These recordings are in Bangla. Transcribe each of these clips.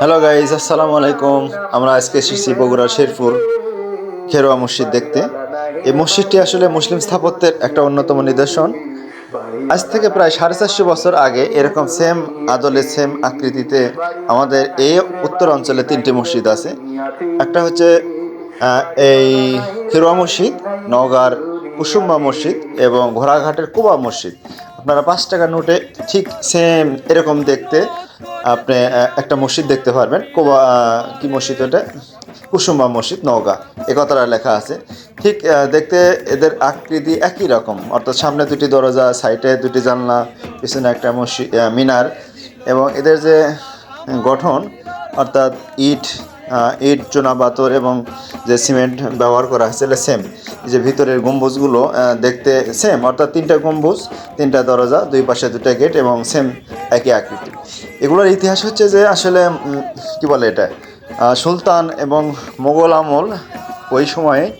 হ্যালো গাইজ আসসালামু আলাইকুম আমরা আজকে এসেছি বগুড়া শেরপুর খেরোয়া মসজিদ দেখতে। এই মসজিদটি আসলে মুসলিম স্থাপত্যের একটা অন্যতম নিদর্শন। আজ থেকে প্রায় সাড়ে চারশো বছর আগে এরকম সেম আদলে সেম আকৃতিতে আমাদের এই উত্তর অঞ্চলে তিনটি মসজিদ আছে। একটা হচ্ছে এই খেরোয়া মসজিদ, নওগাঁর কুসুম্বা মসজিদ এবং ঘোড়াঘাটের কুবা মসজিদ। আপনারা পাঁচ টাকার নোটে ঠিক সেম এরকম দেখতে আপনি একটা মসজিদ দেখতে পারবেন। কোবা কি মসজিদ ওটা? কুসুম্বা মসজিদ, নওগাঁ। এ কথাটা লেখা আছে। ঠিক দেখতে এদের আকৃতি একই রকম। অর্থাৎ সামনে দুটি দরজা সাইডে দুটি জানলা, পিছনে একটা মসজিদ মিনার। এবং এদের যে গঠন, অর্থাৎ ইট ইট, চুনা, পাথর এবং যে সিমেন্ট ব্যবহার করা হয়েছে, এটা সেম যে ভিতরের গম্বুজগুলো দেখতে সেম অর্থাৎ তিনটা গম্বুজ, তিনটা দরজা, দুই পাশে দুটা গেট এবং সেম একই আকৃতি। এগুলোর ইতিহাস হচ্ছে যে আসলে কি বলে এটা? সুলতান এবং মোগল আমল ওই সময়ে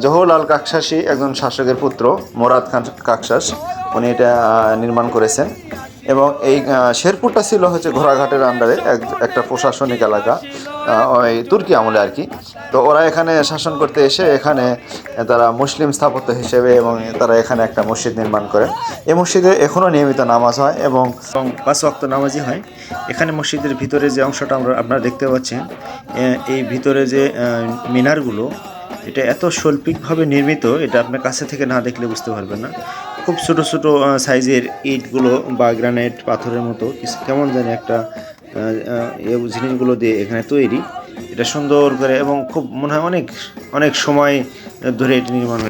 জহরলাল কাকশাসী একজন শাসকের পুত্র, মোরাদ খান কাকশাস উনি এটা নির্মাণ করেছেন। এবং এই শেরপুরটা ছিল হচ্ছে ঘোড়াঘাটের আন্ডারে এক- একটা প্রশাসনিক এলাকা। ওই তুর্কি আমলে আর কি। তো ওরা এখানে শাসন করতে এসে এখানে তারা মুসলিম স্থাপত্য হিসেবে এবং তারা এখানে একটা মসজিদ নির্মাণ করেন এই মসজিদে এখনও নিয়মিত নামাজ হয় এবং পাঁচ ওয়াক্ত নামাজই হয়। এখানে মসজিদের ভিতরে যে অংশটা আমরা, আপনারা দেখতে পাচ্ছেন এই ভিতরে যে মিনারগুলো, এটা এত শৈল্পিকভাবে নির্মিত, এটা আপনার কাছে থেকে না দেখলে বুঝতে পারবেন না। খুব ছোট ছোট সাইজের ইটগুলো বা গ্রানাইট পাথরের মতো কেমন জানি একটা জিনিসগুলো দিয়ে এখানে তৈরি এটা সুন্দর করে এবং খুব মনে হয় অনেক অনেক সময় ধরে এটি নির্মাণ।